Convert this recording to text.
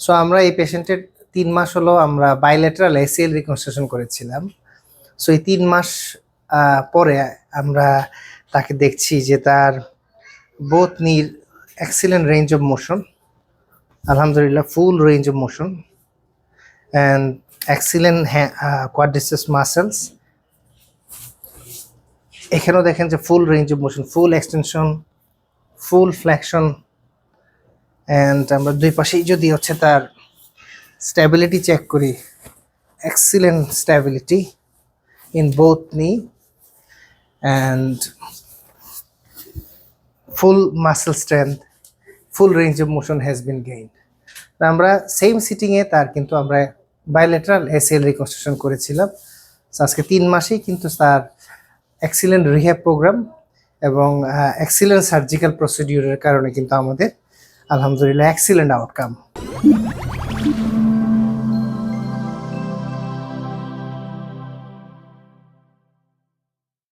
So আমরা এই পেশেন্টের তিন মাস হলো আমরা বাইলেটারাল এসিএল রিকনস্ট্রাকশন করেছিলাম। সো এই তিন মাস পরে আমরা তাকে দেখছি যে তার বোথ নির এক্সিলেন্ট রেঞ্জ অফ মোশন আলহামদুলিল্লাহ full range of motion and excellent quadriceps muscles এখানেও দেখেন যে full range of motion full extension full flexion and আমরা দুই পাশেই যদি হচ্ছে তার স্ট্যাবিলিটি চেক করি excellent stability in both knee and full muscle strength full range of motion has been gain আমরা সেম সিটিংয়ে তার কিন্তু আমরা বাইলেটারাল এসএল রিকনস্ট্রাকশন করেছিলাম। আজকে তিন মাসেই কিন্তু তার এক্সিলেন্ট রিহ্যাব প্রোগ্রাম এবং এক্সিলেন্ট সার্জিক্যাল প্রসিডিউরের কারণে কিন্তু আমাদের আলহামদুলিল্লাহ এক্সিলেন্ট আউটকাম